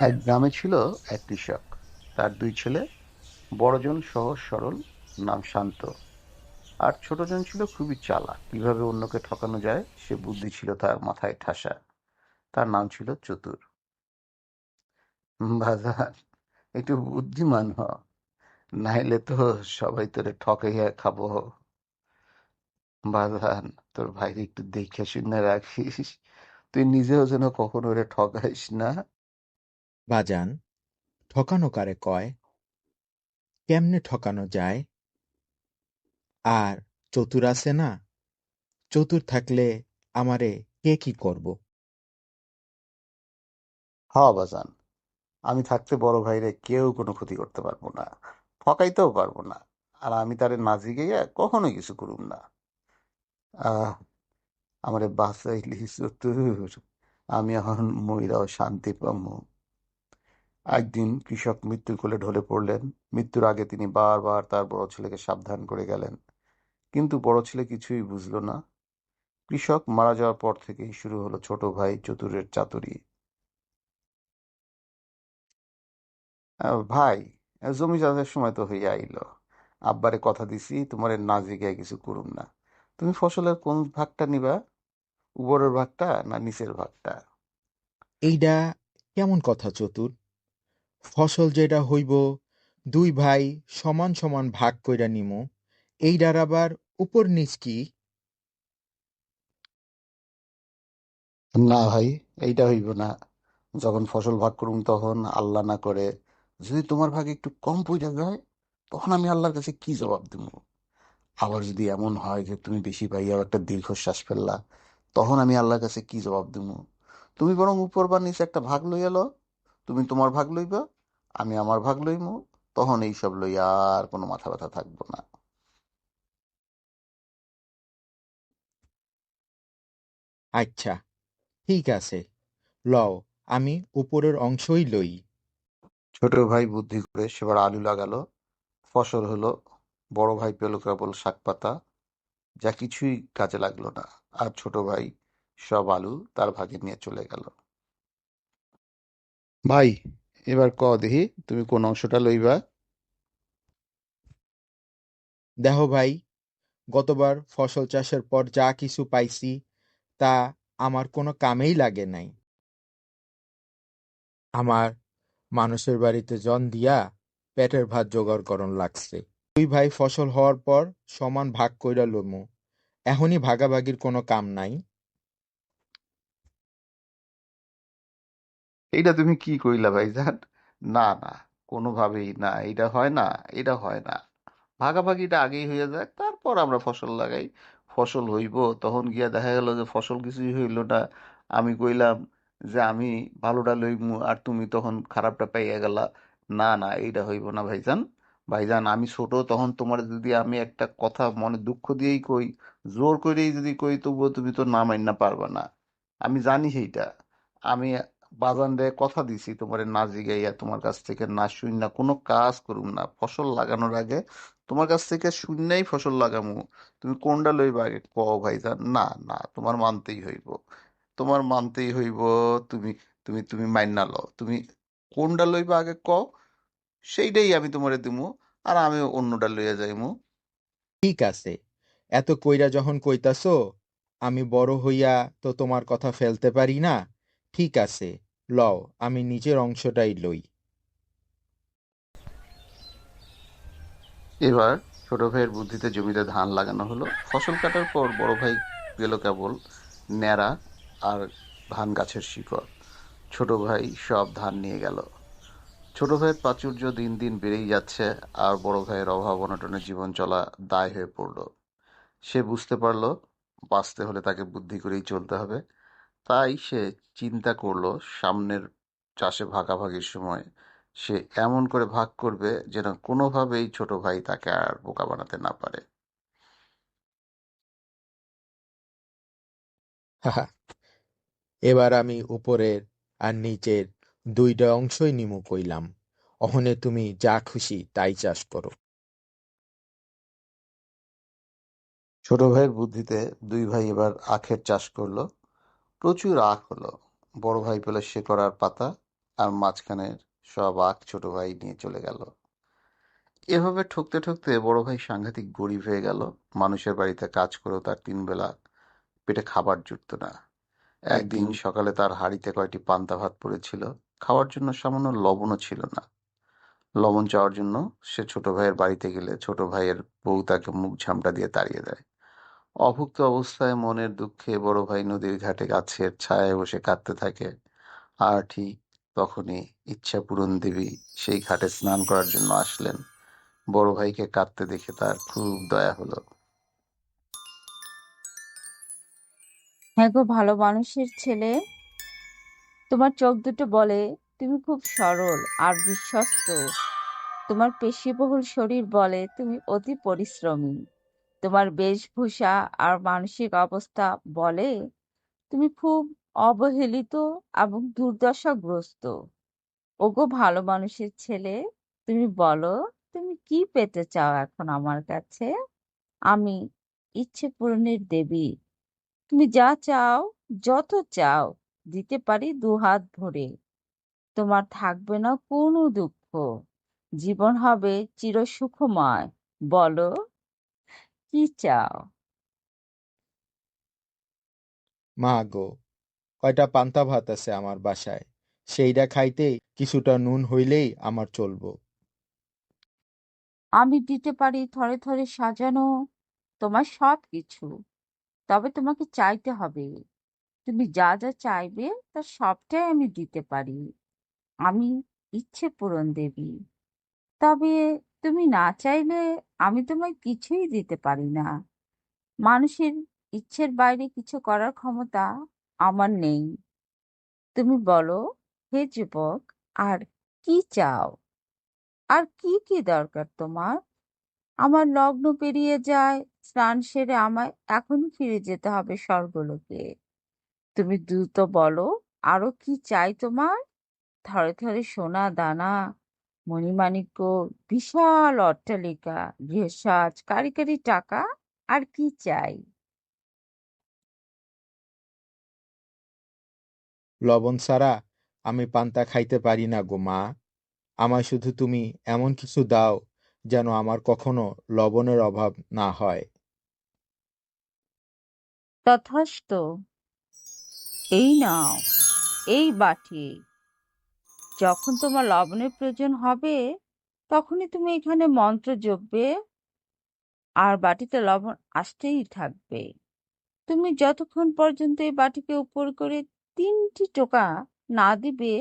এক গ্রামে ছিল এক কৃষক। তার দুই ছেলে, বড়জন সহজ, সরল, নাম শান্ত। আর ছোটজন ছিল খুবই চালাক। কীভাবে অন্যকে ঠকানো যায়, সে বুদ্ধি ছিল তার মাথায় ঠাসা। তার নাম ছিল চতুর। বাজার, একটু বুদ্ধিমান হ, নাইলে তো সবাই তোরে ঠকাইয়া খাব। বাজান তোর ভাইরে একটু দেখে শুনে রাখিস। তুই নিজেও যেন কখনো ওরে ঠকাইস না। বাজান, ঠকানো কারে কয়? কেমনে ঠকানো যায়? আর চতুর আছে না? চতুর থাকলে আমারে কে কি করব? হ বাজান, আমি থাকতে বড় ভাইরে কেউ কোনো ক্ষতি করতে পারব না, ঠকাইতেও পারব না, আর আমি তারে না জিগাইয়া কখনো কিছু করুম না। আহ, আমারে বাঁচাইলি চতুর, আমি এখন মইরাও শান্তি পামু। একদিন কৃষক মৃত্যুর কোলে ঢলে পড়লেন। মৃত্যুর আগে তিনি বারবার তার বড় ছেলেকে সাবধান করে গেলেন। কিন্তু বড় ছেলে কিছুই বুঝলো না। কৃষক মারা যাওয়ার পর থেকেই শুরু হলো ছোট ভাই চতুরের চাতুরি। ভাই, জমি চাষের সময় তো হইয়া আইলো। আব্বারে কথা দিছি, তোমারে না কিছু করুম না। তুমি ফসলের কোন ভাগটা নিবা? উপরের ভাগটা না নিচের ভাগটা? এইডা কেমন কথা, চতুর? ফসল যেটা হইব, দুই ভাই সমান সমান ভাগ কইরা নিমু। এইডার আবার উপর নিচ কি? না ভাই এইটা হইব না। যখন ফসল ভাগ করুম তখন আল্লাহ না করে। যদি তোমার ভাগে একটু কম পড়ে যায়, তখন আমি আল্লাহর কাছে কি জবাব দেবো আবার যদি এমন হয় যে তুমি বেশি পাইয়াও একটা দীর্ঘশ্বাস ফেললা, তখন আমি আল্লাহর কাছে কি জবাব দেবো তুমি বরং উপর বা নিচে একটা ভাগ লইয়া লো তুমি তোমার ভাগ লইবা। আমি আমার ভাগ লইমু তখন এইসব লইয়া আর কোনো মাথা ব্যথা থাকব না। আচ্ছা ঠিক আছে। লও আমি উপরের অংশই লই। ছোট ভাই বুদ্ধি করে সেবার আলু লাগালো ফসল হলো বড় ভাই পেল কেবল শাক পাতা যা কিছুই কাজে লাগল না। আর ছোট ভাই সব আলু তার ভাগে নিয়ে চলে গেল। ভাই এবার ক দেখি, তুমি কোন অংশটা লইবা? দেখো ভাই, গতবার ফসল চাষের পর যা কিছু পাইছি, তা আমার কোনো কামেই লাগে নাই। আমার মানুষের বাড়িতে জন দিয়া পেটের ভাত জোগাড় করন লাগছে। দুই ভাই ফসল হওয়ার পর সমান ভাগ কইরা লমু। এখনই ভাগাভাগির কোনো কাম নাই। এইটা তুমি কি কইলা ভাইজান? না না, কোনোভাবেই না এটা হয় না এটা হয় না। ভাগাভাগিটা আগেই হয়ে যাক, তারপর আমরা ফসল লাগাই। ফসল হইব, তখন গিয়া দেখা গেল যে ফসল কিছুই হইল না। আমি কইলাম যে আমি ভালোটা লইমু, আর তুমি তখন খারাপটা পাইয়া গেলা। না না, এইটা হইব না ভাইজান। ভাইজান, আমি ছোট, তখন তোমার যদি আমি একটা কথা মনে দুঃখ দিয়েই কই, জোর করেই যদি কই, তবুও তুমি তো না মাইনা পারবা না। আমি জানি সেইটা। আমি বাজান রে কথা দিছি, তোমার না জিগাইয়া তোমার কাছ থেকে না শুন না কোনো কাজ করুম না। ফসল লাগানোর আগে তোমার কাছ থেকে শুননাই ফসল লাগামু। তুমি কোনটা লইবা আগে? কও ভাইজান, না না, তোমার মানতেই হইব। তোমার মানতেই হইব, তুমি তুমি তুমি মাইনা লও। তুমি কোনটা লইবা আগে কও সেইটাই আমি তোমারে দিমু আর আমি অন্যটা লইয়া যাইমু। ঠিক আছে, এত কইরা যখন কইতাছো, আমি বড় হইয়া তো তোমার কথা ফেলতে পারি না। ঠিক আছে। লও, আমি নিজের অংশটাই লই। এবার ছোট ভাইয়ের বুদ্ধিতে জমিতে ধান লাগানো হলো। ফসল কাটার পর বড় ভাই গেল কেবল ন্যাড়া আর ধান গাছের শিকড়। ছোট ভাই সব ধান নিয়ে গেল। ছোট ভাইয়ের প্রাচুর্য দিন দিন বেড়েই যাচ্ছে আর বড় ভাইয়ের অভাব অনটনে জীবন চলা দায় হয়ে পড়ল। সে বুঝতে পারল, বাঁচতে হলে তাকে বুদ্ধি করেই চলতে হবে। তাই সে চিন্তা করল সামনের চাষে ভাগাভাগির সময়। সে এমন করে ভাগ করবে যেন কোনোভাবেই ছোট ভাই তাকে আর বোকা বানাতে না পারে। হাহা। এবার আমি উপরের আর নিচের দুইটা অংশই নিমু কইলাম। অহনে তুমি যা খুশি তাই চাষ করো। ছোট ভাইয়ের বুদ্ধিতে দুই ভাই এবার আখের চাষ করল। প্রচুর আখ হলো। বড় ভাই পেল আর পাতা আর মাঝখানের সব আখ ছোট ভাই নিয়ে চলে গেল। এভাবে ঠকতে ঠকতে বড় ভাই সাংঘাতিক গরিব হয়ে গেল। মানুষের বাড়িতে কাজ করেও তার তিন বেলা পেটে খাবার জুটত না। একদিন সকালে তার হাঁড়িতে কয়টি পান্তা ভাত পড়েছিল। খাওয়ার জন্য সামান্য লবণও ছিল না। লবণ চাওয়ার জন্য সে ছোট ভাইয়ের বাড়িতে গেলে ছোট ভাইয়ের বউ তাকে মুখ ঝামটা দিয়ে তাড়িয়ে দেয়। অভুক্ত অবস্থায় মনের দুঃখে বড় ভাই নদীর ঘাটে গাছের ছায়ায় বসে কাঁদতে থাকে। আর ঠিক তখনই ইচ্ছা পূরণ দেবী সেই ঘাটে স্নান করার জন্য আসলেন। বড় ভাইকে কাঁদতে দেখে তার খুব দয়া হলো। হ্যাঁ গো, ভালো মানুষের ছেলে। তোমার চোখ দুটো বলে, তুমি খুব সরল আর বিশ্বস্ত। তোমার পেশিবহুল শরীর বলে, তুমি অতি পরিশ্রমী। তোমার বেশভূষা আর মানসিক অবস্থা বলে? তুমি খুব অবহেলিত এবং দুর্দশাগ্রস্ত। ওগো ভালো মানুষের ছেলে, তুমি বলো, তুমি কি পেতে চাও এখন আমার কাছে? আমি ইচ্ছে পূরণের দেবী। তুমি যা চাও, যত চাও, দিতে পারি দুহাত ভরে। তোমার থাকবে না কোনো দুঃখ। জীবন হবে চিরসুখময়। বলো কি চাও মা গো কয়টা পান্তা ভাত আছে আমার বাসায়? সেইটা খাইতে কিছুটা নুন হইলেই আমার চলবো। আমি দিতে পারি থরে থরে সাজানো তোমার সব কিছু তবে তোমাকে চাইতে হবে। তুমি যা যা চাইবে তার সবটাই আমি দিতে পারি। আমি ইচ্ছে পূরণ দেবী। তবে তুমি না চাইলে আমি তোমায় কিছুই দিতে পারি না। মানুষের ইচ্ছের বাইরে কিছু করার ক্ষমতা আমার নেই। তুমি বলো, হে যুবক, আর কি চাও? আর কি কি দরকার তোমার? আমার লগ্ন পেরিয়ে যায়, স্নান সেরে আমায় এখনই ফিরে যেতে হবে স্বর্গলোকে। তুমি দ্রুত বলো, আরও কি চাই তোমার? থরে থরে সোনা দানা মণিমাণিক্য বিশাল অট্টালিকা গৃহসাজ কারিগরি টাকা আর কি চাই? লবণ ছাড়া আমি পান্তা খাইতে পারি না গো মা। আমায় শুধু তুমি এমন কিছু দাও যেন আমার কখনো লবণের অভাব না হয়। তথাস্তু এই নাও এই বাটি। যখন তোমার লবণের প্রয়োজন হবে, তখনই তুমি এখানে মন্ত্র জপবে আর বাটিতে লবণ আসতেই থাকবে। তুমি যতক্ষণ পর্যন্ত এই বাটিকে উপর করে তিনটি টোকা না দিবে,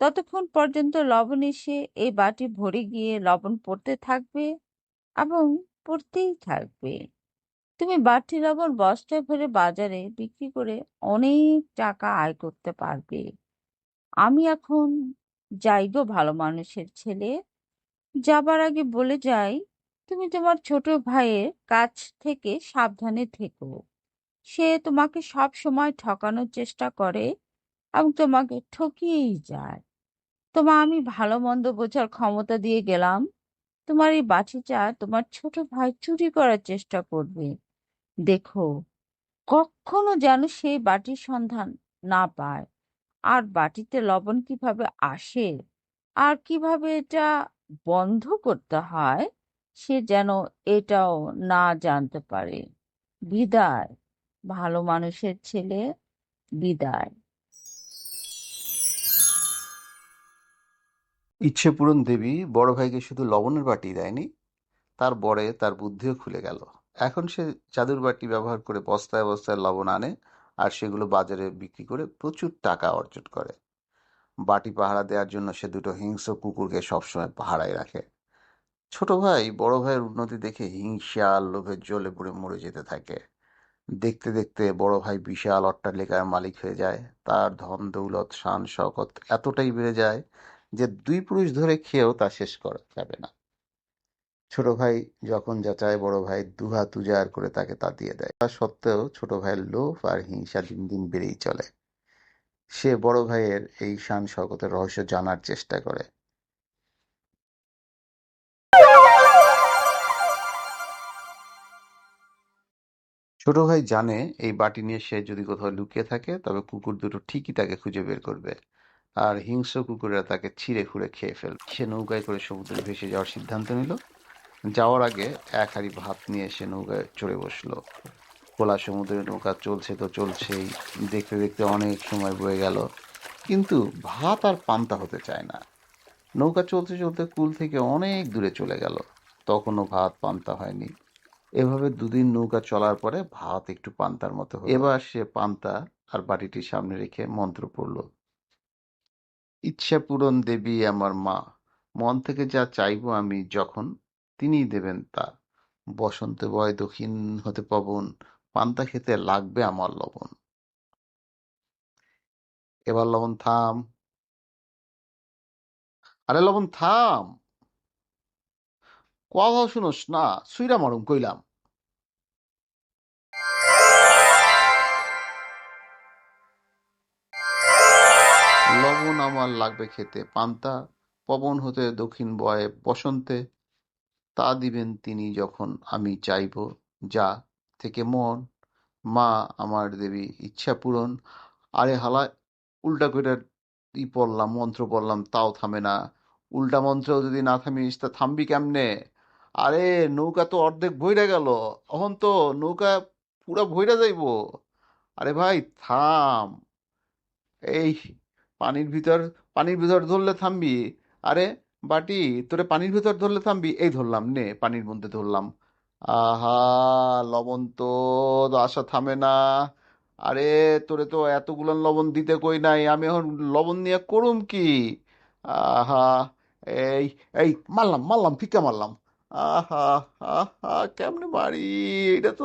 ততক্ষণ পর্যন্ত লবণ এসে এই বাটি ভরে গিয়ে লবণ পড়তে থাকবে এবং পড়তেই থাকবে। তুমি বাটি লবণ বস্তায় ভরে বাজারে বিক্রি করে অনেক টাকা আয় করতে পারবে। আমি এখন যাই গো ভালো মানুষের ছেলে। যাবার আগে বলে যাই, তুমি তোমার ছোট ভাইয়ের কাছ থেকে সাবধানে থেকো। সে তোমাকে সব সময় ঠকানোর চেষ্টা করে এবং তোমাকে ঠকিয়েই যায়। তোমা আমি ভালো মন্দ বোঝার ক্ষমতা দিয়ে গেলাম। তোমার এই বাটিটা তোমার ছোট ভাই চুরি করার চেষ্টা করবে। দেখো, কখনো যেন সেই বাটির সন্ধান না পায়। আর বাটিতে লবণ কীভাবে আসে? আর কীভাবে এটা বন্ধ করতে হয়? সে যেন এটাও না জানতে পারে। বিদায়। ভালো মানুষের ছেলে, বিদায়। ইচ্ছে পূরণ দেবী বড় ভাইকে শুধু লবণের বাটি দেয়নি, তার বরে তার বুদ্ধিও খুলে গেল। এখন সে জাদুর বাটি ব্যবহার করে বস্তায় বস্তায় লবণ আনে আর সেগুলো বাজারে বিক্রি করে প্রচুর টাকা অর্জন করে। বাটি পাহারা দেওয়ার জন্য সে দুটো হিংস্র কুকুরকে সবসময় পাহারায় রাখে। ছোট ভাই বড় ভাইয়ের উন্নতি দেখে হিংসা লোভের জ্বলে পুড়ে মরে যেতে থাকে। দেখতে দেখতে বড় ভাই বিশাল অট্টালিকার মালিক হয়ে যায়। তার ধন, দৌলত শান শওকত এতটাই বেড়ে যায় যে দুই পুরুষ ধরে খেয়েও তা শেষ করা যাবে না। ছোট ভাই যখন যা চায় বড় ভাই দুহাত উজাড় করে তাকে তা দিয়ে দেয়। তা সত্ত্বেও ছোট ভাইয়ের লোভ আর হিংসা দিন দিন বেড়েই চলে। সে বড় ভাইয়ের এই শান শওকতের রহস্য জানার চেষ্টা করে। ছোট ভাই জানে এই বাটি নিয়ে সে যদি কোথাও লুকিয়ে থাকে, তবে কুকুর দুটো ঠিকই তাকে খুঁজে বের করবে। আর হিংস্র কুকুরেরা তাকে ছিঁড়ে খুঁড়ে খেয়ে ফেল সে নৌকায় করে সমুদ্রে ভেসে যাওয়ার সিদ্ধান্ত নিল। যাওয়ার আগে এক হাঁড়ি ভাত নিয়ে এসে নৌকায় চড়ে বসল। খোলা সমুদ্রে নৌকা চলছে তো চলছেই, দেখতে দেখতে অনেক সময় বয়ে গেল। কিন্তু ভাত আর পান্তা হতে চায় না। নৌকা চলতে চলতে কুল থেকে অনেক দূরে চলে গেল। তখনও ভাত পান্তা হয়নি। এভাবে দুদিন নৌকা চলার পরে ভাত একটু পান্তার মতো এবার সে পান্তা আর বাটিটি সামনে রেখে মন্ত্র পড়ল, ইচ্ছা পূরণ দেবী আমার মা, মন থেকে যা চাইব আমি যখন তিনিই দেবেন তা বসন্তে বয় দক্ষিণ হতে পবন, পান্তা খেতে লাগবে আমার লবণ। এবার লবণ থাম। আরে লবণ থাম! কথা শুনোস না, সুইরা মারুম, কইলাম। লবণ আমার লাগবে খেতে, পান্তা, পবন হতে দক্ষিণ বয়ে বসন্তে। তা দিবেন তিনি যখন আমি চাইব। যা থেকে মন, মা আমার দেবী ইচ্ছা পূরণ। আরে হালা, উল্টা করে ই পড়লাম, মন্ত্র পড়লাম, তাও থামে না। উল্টা মন্ত্র যদি না থামিস, তা থামবি কেমনে? আরে নৌকা তো অর্ধেক ভইরা গেল। এখন তো নৌকা পুরা ভইরা যাইবো। আরে ভাই, থাম। এই পানির ভিতর পানির ভিতর ধরলে থামবি। আরে বাটি, তোরে পানির ভিতর ধরলে থামবি এই ধরলাম, নে, পানির মধ্যে ধরলাম। আহা, লবণ তো আশা থামে না। আরে, তোরে তো এতগুলো লবণ দিতে কই নাই, আমি এখন লবণ নিয়ে করুম কি? আহা, এই এই, মারলাম মারলাম, ফিকা মারলাম। আহা আহা, কেমনে মারি? এটা তো,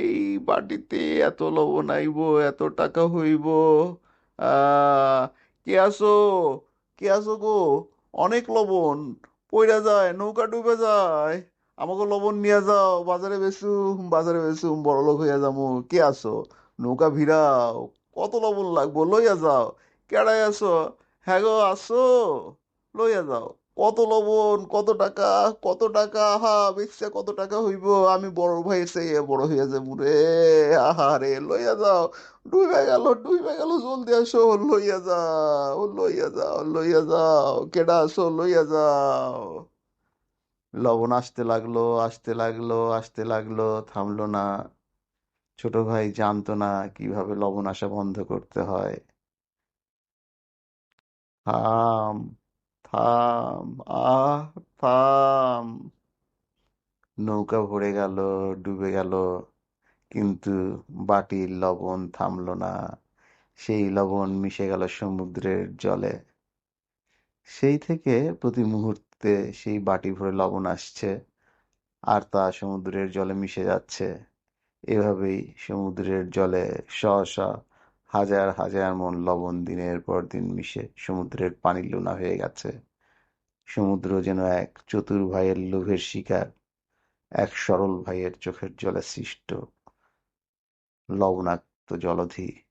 এই বাটিতে এত লবণ আইব, এত টাকা হইব। আহ, কে আসো কে আসো গো? অনেক লবণ। পইরা যায়, নৌকা ডুবে যায়। আমাকে লবণ নিয়ে যাও, বাজারে বেচুম বাজারে বেচুম বড় লোক হইয়া যামু। কে আসো নৌকা ভিড়াও। কত লবণ লাগবো? লইয়া যাও। কেডাই আসো হ্যাঁ গো আসো লইয়া যাও। কত লবণ, কত টাকা কত টাকা, আহা, বেচছে কত টাকা হইব? আমি বড় ভাই চেয়ে বড় হইয়া যাব আহা রে, লইয়া যাও। ডুবে গেল ডুবে গেল, জলদি আসো, লইয়া যাও লইয়া যাও লইয়া যাও। কেডা আসো, লইয়া যাও। লবণ আসতে লাগল আসতে লাগল আসতে লাগল, থামলো না। ছোট ভাই জানতো না কীভাবে লবণ আসা বন্ধ করতে হয়। থাম। থাম আহ থাম। নৌকা ভরে গেল, ডুবে গেল, কিন্তু বাটির লবণ থামলো না। সেই লবণ মিশে গেল সমুদ্রের জলে। সেই থেকে প্রতি মুহূর্তে সেই বাটি ভরে লবণ আসছে, আর তা সমুদ্রের জলে মিশে যাচ্ছে। এভাবেই সমুদ্রের জলে শ শ হাজার হাজার মন লবণ দিনের পর দিন মিশে সমুদ্রের পানি লোনা হয়ে গেছে। সমুদ্র যেন এক চতুর ভাইয়ের লোভের শিকার, এক সরল ভাইয়ের চোখের জলে সৃষ্ট, লবণাক্ত জলধি।